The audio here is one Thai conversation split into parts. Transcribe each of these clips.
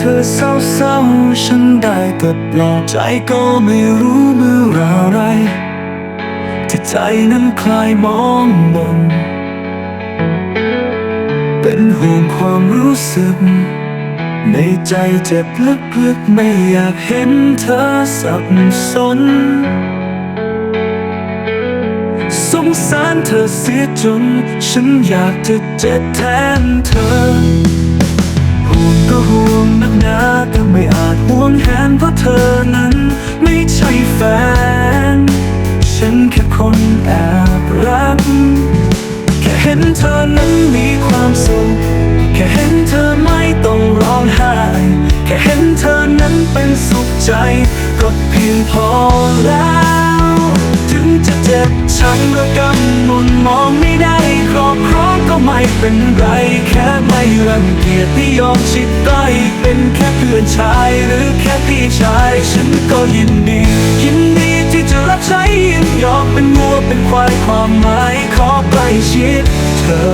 ธอเศร้าเศร้าฉันได้แต่ปลอบใจก็ไม่รู้เมื่อไรที่ใจนั้นคลายมองมนเป็นห่วงความรู้สึก ในใจเจ็บลึกๆ ไม่อยากเห็นเธอสับสน สงสารเธอเสียจน ฉันอยากจะเจ็บแทนเธอ ห่วงก็ห่วงนักหนาแต่ไม่อาจห่วงแหนเพราะเธอนั้น ไม่ใช่แฟน ฉันแค่คนแอบรัก แค่เห็นเธอนั้นมีความสุข แค่เห็นเธอไม่ต้องร้องไห้ แค่เห็นเธอนั้นเป็นสุขใจ ก็เพียงพอแล้ว ถึงจะเจ็บช้ำระกำมุนมองไม่ได้ ไม่เป็นไรแค่ไม่รังเกียจที่ยอมชิดใกล้เป็นแค่เพื่อนชายหรือแค่พี่ชาย ฉันก็ยินดี ยินดีที่จะรับใช้ยินยอมเป็นงัวเป็นควายความหมายขอใกล้ชิดเธอ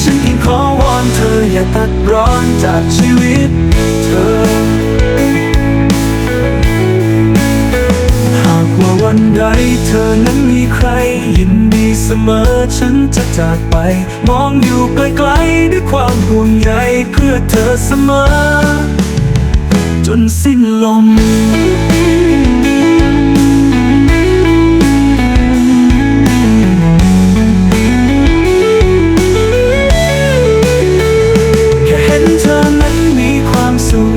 ฉันเพียงขอวอนเธออย่าตัดร้อนจากชีวิตเธอ วันใดเธอนั้นมีใคร ยินดีเสมอฉันจะจากไป มองอยู่ไกลๆด้วยความห่วงใยเพื่อเธอเสมอ จนสิ้นลมแค่เห็นเธอนั้นมีความสุข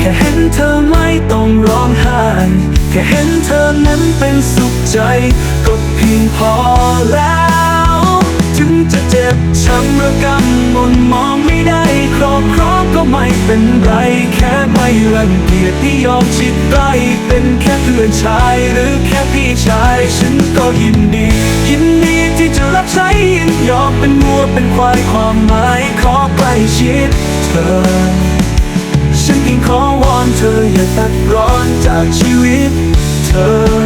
แค่เห็นเธอไม่ต้องรอ ค่เห็นเธอนั้นเป็นสุขใจ ก็เพียงพอแล้ว ถึงจะเจ็บช้ำระกำมนมองไม่ได้ครอบครองก็ไม่เป็นไร แค่ไม่รังเกียจที่ยอมชิดใกล้เป็นแค่เพื่อนชายหรือแค่พี่ชาย ฉันก็ยินดี ยินดีที่จะรับใช้ยินยอมเป็นงัวเป็นควายความหมายขอใกล้ชิดเธอ ฉันเพียงขอ อนเธออย่าตัดร้อนจากชีวิตเธอ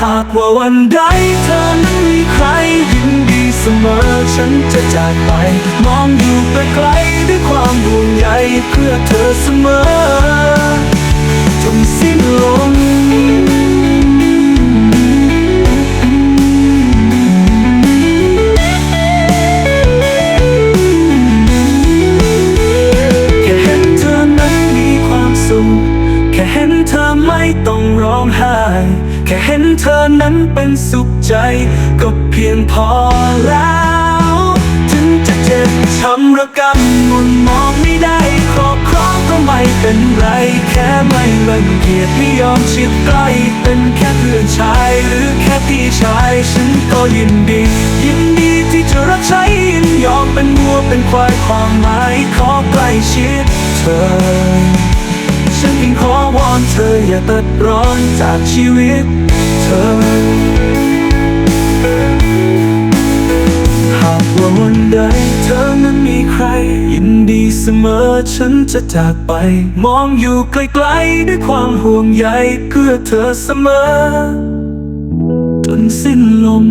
หากว่าวันใดเธอนั้นมีใครยินดีเสมอ ฉันจะจากไป มองอยู่ไกลๆด้วยความห่วงใยเพื่อเธอเสมอจนสิ้นลม ต้องร้องไห้ แค่เห็นเธอนั้นเป็นสุขใจ ก็เพียงพอแล้ว ถึงจะเจ็บช้ำระกำมุนมองไม่ได้ ครอบครองก็ไม่เป็นไร แค่ไม่รังเกียจไม่ยอมชิดใกล้เป็นแค่เพื่อนชายหรือแค่พี่ชาย ฉันก็ยินดี ยินดีที่จะรับใช้ยินยอมเป็นวัวเป็นควายความหมายขอใกล้ชิดเธอ ออย่าตัดร้อนจากชีวิตเธอ หากว่าวันใดเธอนั้นมีใคร ยินดีเสมอฉันจะจากไป มองอยู่ไกลๆด้วยความห่วงใยเพื่อเธอเสมอ จนสิ้นลม